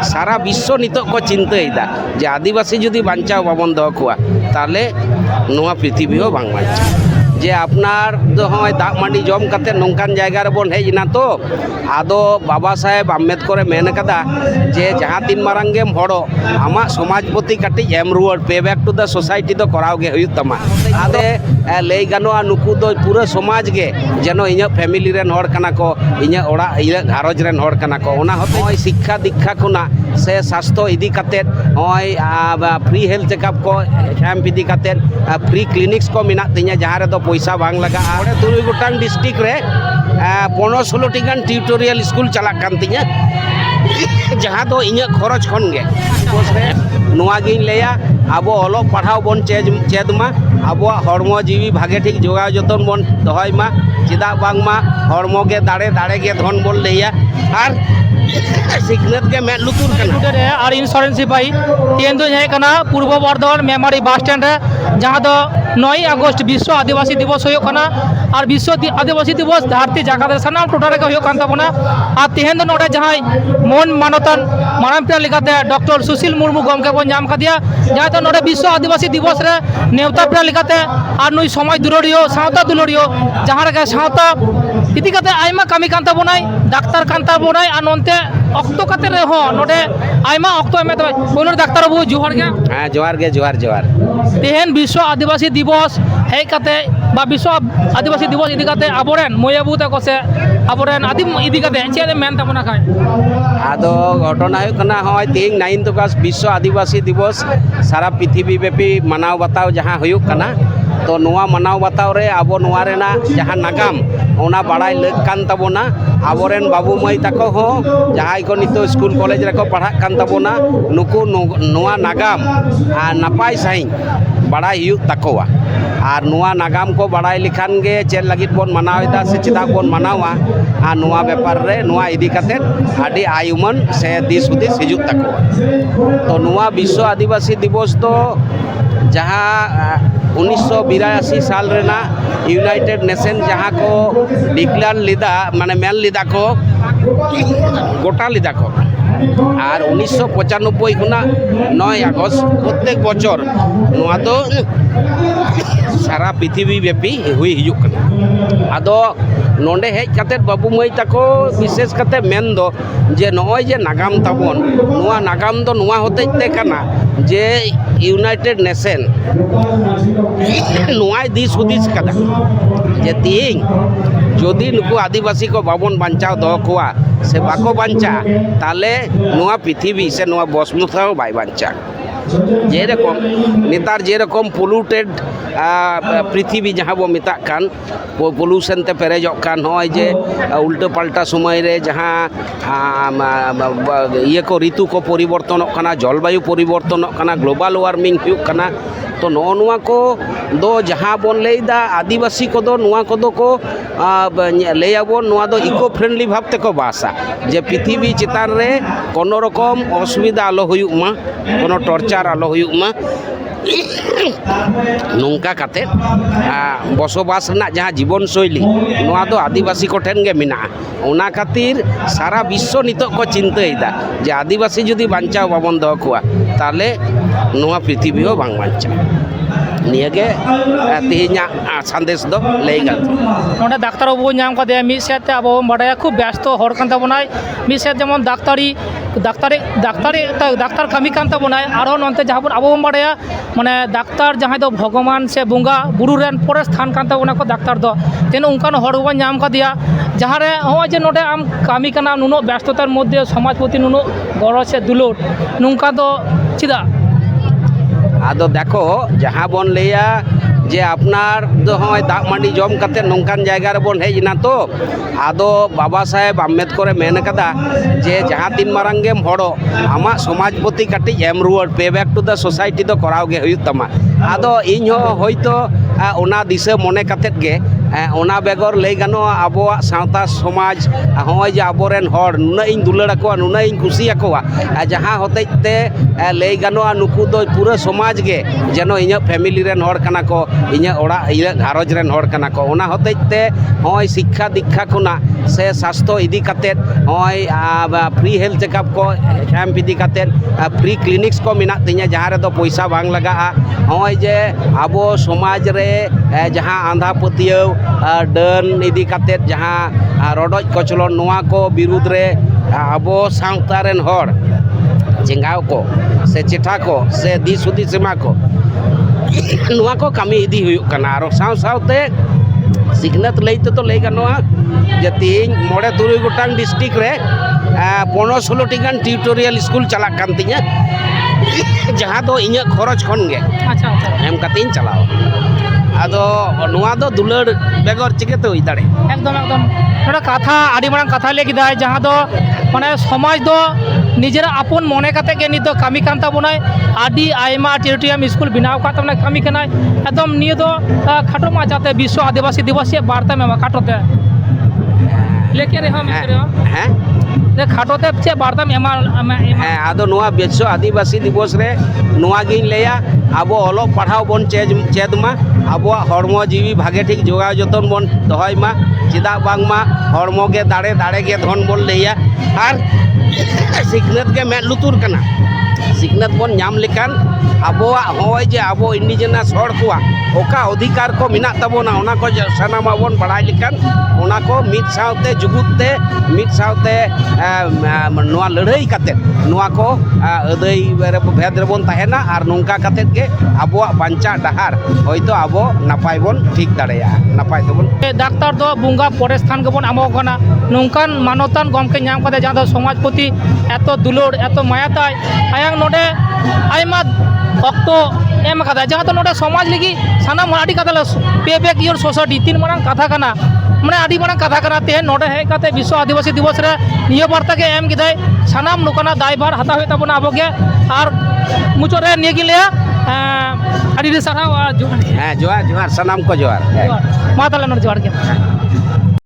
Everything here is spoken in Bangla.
ᱥᱟᱨᱟ ᱵᱤᱥᱥᱚ ᱱᱤᱛᱚᱜ ᱠᱚ ᱪᱤᱱᱛᱟᱹᱭᱮᱫᱟ ᱡᱮ ᱟᱹᱫᱤᱵᱟᱹᱥᱤ ᱡᱩᱫᱤ ᱵᱟᱧᱪᱟᱣ ᱵᱟᱵᱚᱱ ᱫᱚᱦᱚ ᱠᱚᱣᱟ ᱛᱟᱦᱚᱞᱮ ᱱᱚᱣᱟ ᱯᱨᱤᱛᱷᱤᱵᱤ ᱦᱚᱸ ᱵᱟᱝ ᱵᱟᱧᱪᱟᱜᱼᱟ ᱡᱮ ᱟᱯᱱᱟᱨ ᱫᱚ ᱦᱚᱸᱜᱼᱚᱭ ᱫᱟᱜ ᱢᱟᱹᱰᱤ ᱡᱚᱢ ᱠᱟᱛᱮᱫ ᱱᱚᱝᱠᱟᱱ ᱡᱟᱭᱜᱟ ᱨᱮᱵᱚᱱ ᱦᱮᱡ ᱮᱱᱟ ᱛᱚ ᱟᱫᱚ ᱵᱟᱵᱟ ᱥᱟᱦᱮᱵ ᱟᱢᱵᱮᱫᱠᱚᱨᱮ ᱢᱮᱱ ᱟᱠᱟᱫᱟ ᱡᱮ ᱡᱟᱦᱟᱸ ᱛᱤᱱ ᱢᱟᱨᱟᱝ ᱜᱮᱢ ᱦᱚᱲᱚᱜ ᱟᱢᱟᱜ ᱥᱚᱢᱟᱡᱽ ᱯᱨᱚᱛᱤ ᱠᱟᱹᱴᱤᱡ ᱮᱢ ᱨᱩᱣᱟᱹᱲ ᱯᱮ ᱵᱮᱠ ᱴᱩ ᱫᱟ ᱥᱳᱥᱟᱭᱴᱤ ᱫᱚ ᱠᱚᱨᱟᱣ ᱜᱮ ᱦᱩᱭᱩᱜ ᱛᱟᱢᱟ ᱟᱫᱚ ᱞᱟᱹᱭ ᱜᱟᱱᱚᱜᱼᱟ ᱱᱩᱠᱩ ᱫᱚ ᱯᱩᱨᱟᱹ ᱥᱚᱢᱟᱡᱽ ᱜᱮ ᱡᱮᱱᱚ ᱤᱧᱟᱹᱜ ᱯᱷᱮᱢᱮᱞᱤ ᱨᱮᱱ ᱦᱚᱲ ᱠᱟᱱᱟ ᱠᱚ ᱤᱧᱟᱹᱜ ᱚᱲᱟᱜ ᱤᱧᱟᱹᱜ ᱜᱷᱟᱨᱚᱸᱡᱽ ᱨᱮᱱ ᱦᱚᱲ ᱠᱟᱱᱟ ᱠᱚ ᱚᱱᱟ ᱦᱚᱛᱮ ᱱᱚᱜᱼᱚᱭ ᱥᱤᱠᱠᱷᱟ ᱫᱤᱠᱠᱷᱟ ᱠᱷᱚᱱᱟᱜ ᱥᱮ ᱥᱟᱥᱛᱷᱚ ᱤᱫᱤ ᱠᱟᱛᱮᱫ ᱱᱚᱜᱼᱚᱭ ᱯᱷᱨᱤ ᱦᱮᱞᱛᱷ ᱪᱮᱠᱟᱯ ᱠᱚ ᱠᱮᱢᱯ ᱤᱫᱤ ᱠᱟᱛᱮᱫ ᱯᱷᱨᱤ ᱠᱞᱤᱱᱤᱠᱥ ᱠᱚ ᱢᱮᱱᱟᱜ ᱛᱤᱧᱟᱹ ᱡᱟᱦᱟᱸ ᱨᱮᱫᱚ ᱯᱚᱭᱥᱟ ᱵᱟᱝ ᱞᱟᱜᱟᱜᱼᱟ ᱚᱸᱰᱮ ᱛᱩᱨᱩᱭ ᱜᱚᱴᱟᱝ ᱰᱤᱥᱴᱤᱠ ᱨᱮ ᱯᱚᱱᱮᱨᱚ ᱥᱳᱞᱳᱴᱤ ᱜᱟᱱ ᱴᱤউᱴᱳᱨᱤᱭᱟᱞ ᱥᱠᱩᱞ ᱪᱟᱞᱟᱜ ᱠᱟᱱ ᱛᱤᱧᱟᱹ ᱡᱟᱦᱟᱸ ᱫᱚ ᱤᱧᱟᱹᱜ ᱠᱷᱚᱨᱚᱪ ᱠᱷᱚᱱ ᱜᱮ ᱱᱚᱣᱟᱜᱤᱧ ᱞᱟᱹᱭᱟ ᱟᱵᱚ ᱚᱞᱚᱜ ᱯᱟᱲᱦᱟᱣ ᱵᱚᱱ ᱪᱮᱫ ᱢᱟ ᱟᱵᱚᱣᱟᱜ ᱦᱚᱲᱢᱚ ᱡᱤᱣᱤ ᱵᱷᱟᱜᱮ ᱴᱷᱤক ᱡᱚᱜᱟᱣ ᱡᱚᱛᱚᱱ ᱵᱚᱱ ᱫᱚᱦᱚᱭ ᱢᱟ ᱪᱮᱫᱟᱜ ᱵᱟᱝᱢᱟ ᱦᱚᱲᱢᱚ ᱜᱮ ᱫᱟᱲᱮ ᱫᱟᱲᱮ ᱜᱮ ᱫᱷᱚᱱ ᱵᱚᱱ ᱞᱟᱹᱭᱟ ᱟᱨ ᱥᱤᱠᱷᱱᱟᱹᱛ ᱜᱮ ᱢᱮᱫ ᱞᱩᱛᱩᱨ ᱠᱟᱱᱟ ᱟᱨ ᱤᱱᱥᱩᱨᱮᱱᱥ ᱥᱤᱯᱟᱦᱤ ᱛᱮᱦᱮᱧ ᱫᱚᱧ ᱦᱮᱡ ᱠᱟᱱᱟ ᱯᱩᱨᱵᱚ ᱵᱚᱨᱫᱷᱚᱢᱟᱱ ᱢᱮᱢᱟᱨᱤ ᱵᱟᱥ ᱨᱮ ᱡᱟᱦᱟᱸ ᱫᱚ ᱱᱚᱭ ᱟᱜᱚᱥᱴ ᱵᱤᱥᱥᱚ ᱟᱹᱫᱤᱵᱟᱹᱥᱤ ᱫᱤᱵᱚᱥ ᱦᱩᱭᱩᱜ ᱠᱟᱱᱟ ᱟᱨ ᱵᱤᱥᱥᱚ ᱟᱹᱫᱤᱵᱟᱹᱥᱤ ᱫᱤᱵᱚᱥ ᱫᱷᱟᱹᱨᱛᱤ ᱡᱟᱠᱟᱛ ᱨᱮ ᱥᱟᱱᱟᱢ ᱴᱚᱴᱷᱟ ᱨᱮᱜᱮ ᱦᱩᱭᱩᱜ ᱠᱟᱱ ᱛᱟᱵᱚᱱᱟ ᱟᱨ ᱛᱮᱦᱮᱧ ᱫᱚ ᱱᱚᱰᱮ ᱡᱟᱦᱟᱸᱭ ᱢᱚᱱ ᱢᱟᱱᱚᱛᱟᱱ ᱢᱟᱨᱟᱝ ᱯᱮᱲᱟ ᱞᱮᱠᱟᱛᱮ ᱰᱚᱠᱴᱚᱨ ᱥᱩᱥᱤᱞ ᱢᱩᱨᱢᱩ ᱜᱚᱢᱠᱮ ᱵᱚᱱ ᱧᱟᱢ ᱠᱟᱫᱮᱭᱟ ᱡᱟᱦᱟᱸ ᱫᱚ ᱱᱚᱰᱮ ᱵᱤᱥᱥᱚ ᱟᱹᱫᱤᱵᱟᱹᱥᱤ ᱫᱤᱵᱚᱥ ᱨᱮ ᱱᱮᱣᱛᱟ ᱯᱮᱲᱟ ᱞᱮᱠᱟᱛᱮ ᱟᱨ ᱱᱩᱭ ᱥᱚᱢᱟᱡᱽ ᱫᱩᱞᱟᱹᱲᱤᱭᱟᱹ ᱥᱟᱶᱛᱟ ᱫᱩᱞᱟᱹᱲᱤᱭᱟᱹ ᱡᱟᱦᱟᱸ ᱨᱮᱜᱮ ᱥᱟᱶᱛᱟ ᱤᱫᱤ ᱠᱟᱛᱮ ᱟᱭᱢᱟ ᱠᱟᱹᱢᱤ ᱠᱟᱱ ᱛᱟᱵᱚᱱᱟᱭ ᱰᱟᱠᱛᱟᱨ ᱠᱟᱱ ᱛᱟᱵᱚᱱᱟᱭ ᱟᱨ ᱱᱚᱱᱛᱮ ᱚᱠᱛᱚ ᱠᱟᱛᱮ ᱨᱮᱦᱚᱸ ᱱᱚᱰᱮ ᱟᱭᱢᱟ ᱚᱠᱛᱚ ᱮᱢ ᱛᱟᱵᱚᱱ ᱯᱳᱭᱞᱳ ᱰᱟᱠᱛᱟᱨ ᱵᱟᱵᱩ ᱡᱚᱦᱟᱨ ᱜᱮ ᱦᱮᱸ ᱡᱚᱦᱟᱨ ᱜᱮ ᱡᱚᱦᱟᱨ ᱡᱚᱦᱟᱨ ᱛᱮᱦᱮᱧ ᱵᱤᱥᱥᱚ ᱟᱹᱫᱤᱵᱟᱹᱥᱤ ᱫᱤᱵᱚᱥ ᱦᱮᱡ ᱠᱟᱛᱮ বা বিশ্ব আদিবাসী দিবস ইদি কাতে আবরেন ময়াবু তাকো সে আবরেন আদিম ইদি কাতে চেলে মেন তাপনা খাই আদো ঘটনা হয় কনা হয় তিন নাইন তো কাস বিশ্ব আদিবাসী দিবস সারা পৃথিবী ব্যাপী মানাও বাতাও যাহা হয়ুক কনা ᱛᱚ ᱱᱚᱣᱟ ᱢᱟᱱᱟᱣ ᱵᱟᱛᱟᱣ ᱨᱮ ᱟᱵᱚ ᱱᱚᱣᱟ ᱨᱮᱱᱟᱜ ᱡᱟᱦᱟᱸ ᱱᱟᱜᱟᱢ ᱚᱱᱟ ᱵᱟᱲᱟᱭ ᱞᱟᱹᱠ ᱠᱟᱱ ᱛᱟᱵᱚᱱᱟ ᱟᱵᱚᱨᱮᱱ ᱵᱟᱹᱵᱩ ᱢᱟᱹᱭ ᱛᱟᱠᱚ ᱦᱚᱸ ᱡᱟᱦᱟᱸᱭ ᱠᱚ ᱱᱤᱛᱚᱜ ᱥᱠᱩᱞ ᱠᱚᱞᱮᱡᱽ ᱨᱮᱠᱚ ᱯᱟᱲᱦᱟᱜ ᱠᱟᱱ ᱛᱟᱵᱚᱱᱟ ᱱᱩᱠᱩ ᱱᱚᱣᱟ ᱱᱟᱜᱟᱢ ᱱᱟᱯᱟᱭ ᱥᱟᱺᱦᱤᱡ ᱵᱟᱲᱟᱭ ᱦᱩᱭᱩᱜ ᱛᱟᱠᱚᱣᱟ আর নোয়া নাগাম কো বাড়াই লিখান গে চেদ লাগি বন মানাওদা সে চেদা বন মানাওয়া আর নোয়া ব্যাপার রে নোয়া ইদি কাতে আডি আয়ুমন সে দিস হুদিস হিজুক তাকো তো নোয়া বিশ্ব আদিবাসী দিবস তো যাহা ᱩᱱᱤᱥᱥᱚ ᱵᱤᱨᱟᱥᱤ ᱥᱟᱞ ᱨᱮᱱᱟᱜ ᱤᱭᱩᱱᱟᱭᱴᱮᱰ ᱱᱮᱥᱮᱱ ᱡᱟᱦᱟᱸ ᱠᱚ ᱰᱤᱠᱞᱟᱨ ᱞᱮᱫᱟ ᱢᱟᱱᱮ ᱢᱮᱱ ᱞᱮᱫᱟ ᱠᱚ ᱜᱚᱴᱟ ᱞᱮᱫᱟ ᱠᱚ আর উনিশশো পঁচানব্বই খোনাগ নয় আগস্ট প্রত্যেক বছর নয় তো সারা পৃথিবী ব্যাপী হয়ে হিজুক কানা আদো নন্ডে হেজ কাতে বাবু মাই তাকো বিশেষ কাতে মেন দো যে নয় যে নাগাম তাবন নোয়া নাগাম দো নোয়া হতে কানা যে ᱤᱭᱩᱱᱟᱭᱴᱮᱰ ᱱᱮᱥᱮᱱ ᱱᱚᱣᱟᱭ ᱫᱤᱥ ᱦᱩᱫᱤᱥ ᱠᱟᱫᱟ ᱡᱮ ᱛᱤᱦᱤᱧ ᱡᱩᱫᱤ ᱱᱩᱠᱩ ᱟᱹᱫᱤᱵᱟᱹᱥᱤ ᱠᱚ ᱵᱟᱵᱚᱱ ᱵᱟᱧᱪᱟᱣ ᱫᱚᱦᱚ ᱠᱚᱣᱟ ᱥᱮ ᱵᱟᱠᱚ ᱵᱟᱧᱪᱟᱜᱼᱟ ᱛᱟᱦᱚᱞᱮ ᱱᱚᱣᱟ ᱯᱨᱤᱛᱷᱤᱵᱤ ᱥᱮ ᱱᱚᱣᱟ ᱵᱚᱥᱢᱩᱛᱷᱟ ᱦᱚᱸ ᱵᱟᱭ ᱵᱟᱧᱪᱟᱜᱼᱟ ᱡᱮᱨᱚᱠᱚᱢ ᱱᱮᱛᱟᱨ ᱡᱮᱨᱚᱠᱚᱢ ᱯᱚᱞᱩᱴᱮᱰ ᱯᱨᱤᱛᱷᱤᱵᱤ ᱡᱟᱦᱟᱸ ᱵᱚ ᱢᱮᱛᱟᱜ ᱠᱟᱱ ᱯᱚᱞᱩᱥᱚᱱ ᱛᱮ ᱯᱮᱨᱮᱡᱚᱜ ᱠᱟᱱ ᱱᱚᱜᱼᱚᱭ ᱡᱮ ᱩᱞᱴᱟᱹ ᱯᱟᱞᱴᱟ ᱥᱚᱢᱚᱭ ᱨᱮ ᱡᱟᱦᱟᱸ ᱤᱭᱟᱹ ᱠᱚ ᱨᱤᱛᱩ ᱠᱚ ᱯᱚᱨᱤᱵᱚᱨᱛᱚᱱᱚᱜ ᱠᱟᱱᱟ ᱡᱚᱞᱵᱟᱭᱩ ᱯᱚᱨᱤᱵᱚᱨᱛᱚᱱᱚᱜ ᱠᱟᱱᱟ ᱜᱞᱳᱵᱟᱞ ᱳᱣᱟᱨᱢᱤᱝ ᱦᱩᱭᱩᱜ ᱠᱟᱱᱟ ᱛᱚ ᱱᱚᱜᱼᱚ ᱱᱚᱣᱟ ᱠᱚ ᱫᱚ ᱡᱟᱦᱟᱸ ᱵᱚᱱ ᱞᱟᱹᱭᱫᱟ ᱟᱹᱫᱤᱵᱟᱹᱥᱤ ᱠᱚᱫᱚ ᱱᱚᱣᱟ ᱠᱚᱫᱚ ᱠᱚ ᱞᱟᱹᱭᱟᱵᱚᱱ ᱱᱚᱣᱟ ᱫᱚ ᱤᱠᱳ ᱯᱷᱨᱮᱱᱰᱞᱤ ᱵᱷᱟᱵ ᱛᱮᱠᱚ ᱵᱟᱥᱟ ᱡᱮ ᱯᱨᱤᱛᱷᱤᱵᱤ ᱪᱮᱛᱟᱱ ᱨᱮ ᱠᱳᱱᱳ ᱨᱚᱠᱚᱢ ᱚᱥᱩᱵᱤᱫᱷᱟ ᱟᱞᱚ ᱦᱩᱭᱩᱜ ᱢᱟ ᱠᱳᱱᱳ ᱴᱚᱨᱪᱟᱨ আলো হইউক মা ᱱᱚᱝᱠᱟ ᱠᱟᱛᱮᱫ ᱵᱚᱥᱚᱵᱟᱥ ᱨᱮᱱᱟᱜ ᱡᱟᱦᱟᱸ ᱡᱤᱵᱚᱱ ᱥᱳᱭᱞᱤ ᱱᱚᱣᱟ ᱫᱚ ᱟᱹᱫᱤᱵᱟᱹᱥᱤ ᱠᱚᱴᱷᱮᱱ ᱜᱮ ᱢᱮᱱᱟᱜᱼᱟ ᱚᱱᱟ ᱠᱷᱟᱹᱛᱤᱨ ᱥᱟᱨᱟ ᱵᱤᱥᱥᱚ ᱱᱤᱛᱚᱜ ᱠᱚ ᱪᱤᱱᱛᱟᱹᱭᱮᱫᱟ ᱡᱮ ᱟᱹᱫᱤᱵᱟᱹᱥᱤ ᱡᱩᱫᱤ ᱵᱟᱧᱪᱟᱣ ᱵᱟᱵᱚᱱ ᱫᱚᱦᱚ ᱠᱚᱣᱟ ᱛᱟᱦᱚᱞᱮ ᱱᱚᱣᱟ ᱯᱨᱤᱛᱷᱤᱵᱤ ᱦᱚᱸ ᱵᱟᱝ ᱵᱟᱧᱪᱟᱜᱼᱟ ᱱᱤᱭᱟᱹᱜᱮ ᱛᱮᱦᱮᱧᱟᱜ ᱥᱟᱸᱫᱮᱥ ᱫᱚ ᱞᱟᱹᱭ ᱜᱟᱱᱚᱜᱼᱟ ᱱᱚᱰᱮ ᱰᱟᱠᱛᱟᱨ ᱵᱟᱵᱩ ᱧᱟᱢ ᱠᱟᱫᱮᱭᱟ ᱢᱤᱫ ᱥᱮᱫ ᱛᱮ ᱟᱵᱚ ᱵᱚᱱ ᱵᱟᱰᱟᱭᱟ ᱠᱷᱩᱵ ᱵᱮᱥᱛᱚ ᱦᱚᱲ ᱠᱟᱱ ᱛᱟᱵᱚᱱᱟᱭ ᱢᱤᱫ ᱥᱮᱫ ᱡᱮᱢᱚᱱ ᱰᱟᱠᱛᱟᱨᱤ ডাক্তারে ডাক্তারে ডাক্তার কামি কান তাবনায় আরও নন্তে যাহা বন আবো বাড়ায়া মানে ডাক্তার যাহাই দো ভগবান সে বুঙ্গা বুরু রেন পরে স্থান কান তাবনা কো ডাক্তার দো তেন উনকান হর বন নাম কা দিয়া যাহারে হয় যে নোটে আম কামি কানা নুনো ব্যস্ততার মধ্যে সমাজ প্রতি নুনো গড় সে দুলোট নুনকা দো চিদা ᱟᱫᱚ ᱫᱮᱠᱷᱚ ᱡᱟᱦᱟᱸ ᱵᱚᱱ ᱞᱟᱹᱭᱟ ᱡᱮ ᱟᱯᱱᱟᱨ ᱫᱚ ᱦᱚᱸᱜᱼᱚᱭ ᱫᱟᱜ ᱢᱟᱹᱰᱤ ᱡᱚᱢ ᱠᱟᱛᱮᱫ ᱱᱚᱝᱠᱟᱱ ᱡᱟᱭᱜᱟ ᱨᱮᱵᱚᱱ ᱦᱮᱡ ᱮᱱᱟ ᱛᱚ ᱟᱫᱚ ᱵᱟᱵᱟ ᱥᱟᱦᱮᱵ ᱟᱢᱵᱮᱫᱠᱚᱨᱮ ᱢᱮᱱ ᱟᱠᱟᱫᱟ ᱡᱮ ᱡᱟᱦᱟᱸ ᱛᱤᱱ ᱢᱟᱨᱟᱝ ᱜᱮᱢ ᱦᱚᱲᱚᱜ ᱟᱢᱟᱜ ᱥᱚᱢᱟᱡᱽ ᱯᱨᱚᱛᱤ ᱠᱟᱹᱴᱤᱡ ᱮᱢ ᱨᱩᱣᱟᱹᱲ ᱯᱮ ᱵᱮᱠ ᱴᱩ ᱫᱟ ᱥᱳᱥᱟᱭᱴᱤ ᱫᱚ ᱠᱚᱨᱟᱣ ᱜᱮ ᱦᱩᱭᱩᱜ ᱛᱟᱢᱟ ᱟᱫᱚ ᱤᱧᱦᱚᱸ ᱦᱳᱭᱛᱳ ᱚᱱᱟ ᱫᱤᱥᱟᱹ ᱢᱚᱱᱮ ᱠᱟᱛᱮᱫ ᱜᱮ ᱚᱱᱟ ᱵᱮᱜᱚᱨ ᱞᱟᱹᱭ ᱜᱟᱱᱚᱜᱼᱟ ᱟᱵᱚᱣᱟᱜ ᱥᱟᱶᱛᱟ ᱥᱚᱢᱟᱡᱽ ᱦᱚᱸᱜᱼᱚᱭ ᱡᱮ ᱟᱵᱚᱨᱮᱱ ᱦᱚᱲ ᱱᱩᱱᱟᱹᱜ ᱤᱧ ᱫᱩᱞᱟᱹᱲ ᱟᱠᱚᱣᱟ ᱱᱩᱱᱟᱹᱜ ᱤᱧ ᱠᱩᱥᱤᱭᱟᱠᱚᱣᱟ ᱡᱟᱦᱟᱸ ᱦᱚᱛᱮᱡ ᱛᱮ ᱞᱟᱹᱭ ᱜᱟᱱᱚᱜᱼᱟ ᱱᱩᱠᱩ ᱫᱚ ᱯᱩᱨᱟᱹ ᱥᱚᱢᱟᱡᱽ ᱜᱮ ᱡᱮᱱᱚ ᱤᱧᱟᱹᱜ ᱯᱷᱮᱢᱮᱞᱤ ᱨᱮᱱ ᱦᱚᱲ ᱠᱟᱱᱟ ᱠᱚ ᱤᱧᱟᱹᱜ ᱚᱲᱟᱜ ᱤᱧᱟᱹᱜ ᱜᱷᱟᱨᱚᱸᱡᱽ ᱨᱮᱱ ᱦᱚᱲ ᱠᱟᱱᱟ ᱠᱚ ᱚᱱᱟ ᱦᱚᱛᱮᱡ ᱛᱮ ᱦᱚᱸᱜᱼᱚᱭ ᱥᱤᱠᱠᱷᱟ ᱫᱤᱠᱠᱷᱟ ᱠᱷᱚᱱᱟᱜ से स्वास्थ्य इदी कर फ्री हेल्थ चेकअप को कैम्प इदी कर फ्री क्लिनिक्स को मेना जहाँ तो पैसा बांग लगा जे अब समाज रे जहाँ आंधा पतियाव डन इदी कर जहाँ रडज कचलन को विरुद्ध रे अब सातारे चेगाव को से चेठा को से दिस हदिसमा को कमी इदी हुई और साथ साथ ᱥᱤᱠᱷᱱᱟᱹᱛ ᱞᱟᱹᱭ ᱛᱮᱫᱚ ᱞᱟᱹᱭ ᱜᱟᱱᱚᱜᱼᱟ ᱡᱮ ᱛᱮᱦᱮᱧ ᱢᱚᱬᱮ ᱛᱩᱨᱩᱭ ᱜᱚᱴᱟᱝ ᱰᱤᱥᱴᱤᱠ ᱨᱮ ᱯᱚᱱᱨᱚ ᱥᱳᱞᱳᱴᱤ ᱜᱟᱱ ᱴᱤউᱴᱳᱨᱤᱭᱟᱞ ᱥᱠᱩᱞ ᱪᱟᱞᱟᱜ ᱠᱟᱱ ᱛᱤᱧᱟᱹ ᱡᱟᱦᱟᱸ ᱫᱚ ᱤᱧᱟᱹᱜ ᱠᱷᱚᱨᱚᱪ ᱠᱷᱚᱱ ᱜᱮ ᱮᱢ ᱠᱟᱛᱮᱧ ᱪᱟᱞᱟᱣ ᱟᱫᱚ ᱱᱚᱣᱟ ᱫᱚ ᱫᱩᱞᱟᱹᱲ ᱵᱮᱜᱚᱨ ᱪᱤᱠᱟᱹᱛᱮ ᱦᱩᱭ ᱫᱟᱲᱮᱭᱟᱜᱼᱟ ᱮᱠᱫᱚᱢ ᱮᱠᱫᱚᱢ ᱱᱚᱰᱮ ᱠᱟᱛᱷᱟ ᱟᱹᱰᱤ ᱢᱟᱨᱟᱝ ᱠᱟᱛᱷᱟ ᱞᱟᱹᱭ ᱠᱮᱫᱟᱭ ᱡᱟᱦᱟᱸ ᱫᱚ ᱢᱟᱱᱮ ᱥᱚᱢᱟᱡᱽ ᱫᱚ ᱱᱤᱡᱮᱨᱟᱜ ᱟᱯᱚᱱ ᱢᱚᱱᱮ ᱠᱟᱛᱮ ᱜᱮ ᱱᱤᱛ ᱫᱚ ᱠᱟᱹᱢᱤ ᱠᱟᱱ ᱛᱟᱵᱚᱱᱟᱭ ᱟᱹᱰᱤ ᱟᱭᱢᱟ ᱴᱮᱨᱤᱴᱳᱨᱤᱭᱟᱢ ᱥᱠᱩᱞ ᱵᱮᱱᱟᱣ ᱠᱟᱜ ᱛᱟᱵᱚᱱᱟᱭ ᱠᱟᱹᱢᱤ ᱠᱟᱱᱟᱭ ᱮᱠᱫᱚᱢ ᱱᱤᱭᱟᱹ ᱫᱚ ᱠᱷᱟᱴᱚ ᱡᱟᱛᱮ ᱵᱤᱥᱥᱚ ᱟᱹᱫᱤᱵᱟᱹᱥᱤ ᱫᱤᱵᱚᱥ ᱨᱮᱭᱟᱜ ᱵᱟᱨᱛᱟ ᱮᱢᱟ ᱠᱷᱟᱴᱚ ᱞᱮᱠᱮ ᱨᱮᱦᱚᱸ ᱢᱮᱱ ᱨᱮᱦᱚᱸ ᱦᱮᱸ ખાટોતે છે બારદામ એમાં હે આદો નોવા બેચો આદિવાસી દિવસ રે નોવા ગીન લેયા આબો ઓલો પઢાવ બોન ચેજ ચેદમાં આબોવા હળમો જીવી ભાગે ઠીક જોગા જતન બોન દહોયમાં ચેદા બાંગમાં હળમો કે દાડે દાડે કે ધન બોન લેયા આર સિગ્નેટ કે મેં લુતુર કના સિગ્નેટ બોન ᱧᱟᱢ ᱞᱮᱠᱷᱟᱱ ᱟᱵᱚᱣᱟᱜ ᱦᱚᱸᱜᱼᱚᱭ ᱡᱮ ᱟᱵᱚ ᱤᱱᱰᱤᱡᱮᱱᱟᱥ ᱦᱚᱲ ᱠᱚᱣᱟᱜ ᱚᱠᱟ ᱚᱫᱷᱤᱠᱟᱨ ᱠᱚ ᱢᱮᱱᱟᱜ ᱛᱟᱵᱚᱱᱟ ᱚᱱᱟ ᱠᱚ ᱥᱟᱱᱟᱢ ᱵᱚᱱ ᱵᱟᱲᱟᱭ ᱞᱮᱠᱷᱟᱱ ᱚᱱᱟ ᱠᱚ ᱢᱤᱫ ᱥᱟᱶᱛᱮ ᱡᱩᱜᱩᱫ ᱛᱮ ᱢᱤᱫ ᱥᱟᱶᱛᱮ ᱱᱚᱣᱟ ᱞᱟᱹᱲᱦᱟᱹᱭ ᱠᱟᱛᱮᱫ ᱱᱚᱣᱟ ᱠᱚ ᱟᱹᱫᱟᱹᱭ ᱵᱷᱮᱫ ᱨᱮᱵᱚᱱ ᱛᱟᱦᱮᱱᱟ ᱟᱨ ᱱᱚᱝᱠᱟ ᱠᱟᱛᱮᱫ ᱜᱮ ᱟᱵᱚᱣᱟᱜ ᱵᱟᱧᱪᱟᱜ ᱰᱟᱦᱟᱨ ᱦᱚᱭᱛᱳ ᱟᱵᱚ ᱱᱟᱯᱟᱭ ᱵᱚᱱ ᱴᱷᱤᱠ ᱫᱟᱲᱮᱭᱟᱜᱼᱟ ᱱᱟᱯᱟᱭ ᱛᱮᱵᱚᱱ ᱰᱟᱠᱛᱟᱨ ᱫᱚ ᱵᱚᱸᱜᱟ ᱯᱚᱨᱮ ᱥᱛᱷᱟᱱ ᱜᱮᱵᱚᱱ ᱮᱢᱚᱜ ᱠᱟᱱᱟ ᱱᱚᱝᱠᱟᱱ ᱢᱟᱱᱚᱛᱟᱱ ᱜᱚᱢᱠᱮ ᱧᱟᱢ ᱠᱟᱛᱮ ᱡᱟᱦᱟᱸ ᱫᱚ ᱥᱚᱢᱟᱡᱽ ᱯᱨᱚᱛᱤ এত দুলোড় এত মায়া তাই আয়াং নোডে আইমা ᱚᱠᱛᱚ ᱮᱢ ᱟᱠᱟᱫᱟ ᱡᱟᱦᱟᱸ ᱫᱚ ᱱᱚᱰᱮ ᱥᱚᱢᱟᱡᱽ ᱞᱟᱹᱜᱤᱫ ᱥᱟᱱᱟᱢ ᱦᱚᱲ ᱟᱹᱰᱤ ᱠᱟᱛᱷᱟ ᱯᱮ ᱯᱮ ᱠᱤᱭᱚᱱ ᱥᱳᱥᱟᱭᱴᱤ ᱛᱤᱱ ᱢᱟᱨᱟᱝ ᱠᱟᱛᱷᱟ ᱠᱟᱱᱟ ᱢᱟᱱᱮ ᱟᱹᱰᱤ ᱢᱟᱨᱟᱝ ᱠᱟᱛᱷᱟ ᱠᱟᱱᱟ ᱛᱮᱦᱮᱧ ᱱᱚᱰᱮ ᱦᱮᱡ ᱠᱟᱛᱮ ᱵᱤᱥᱥᱚ ᱟᱹᱫᱤᱵᱟᱹᱥᱤ ᱫᱤᱵᱚᱥ ᱨᱮ ᱱᱤᱭᱟᱹ ᱵᱟᱨᱛᱟ ᱜᱮ ᱮᱢ ᱠᱮᱫᱟᱭ ᱥᱟᱱᱟᱢ ᱱᱚᱝᱠᱟᱱᱟᱜ ᱫᱟᱭᱵᱷᱟᱨ ᱦᱟᱛᱟᱣ ᱦᱩᱭᱩᱜ ᱛᱟᱵᱚᱱᱟ ᱟᱵᱚᱜᱮ ᱟᱨ ᱢᱩᱪᱟᱹᱫ ᱨᱮ ᱱᱤᱭᱟᱹ ᱜᱮ ᱞᱟᱹᱭᱟ ᱟᱹᱰᱤ ᱟᱹᱰᱤ ᱥᱟᱨᱦᱟᱣ ᱟᱨ ᱡᱚᱦᱟᱨ ᱦᱮᱸ ᱡᱚᱦᱟᱨ ᱡᱚᱦᱟᱨ ᱥᱟᱱᱟᱢ ᱠᱚ ᱡᱚᱦᱟᱨ ᱢᱟ ᱛᱟᱦᱚᱞᱮ ᱱᱚᱰᱮ ᱡᱚᱦᱟᱨ ᱜᱮ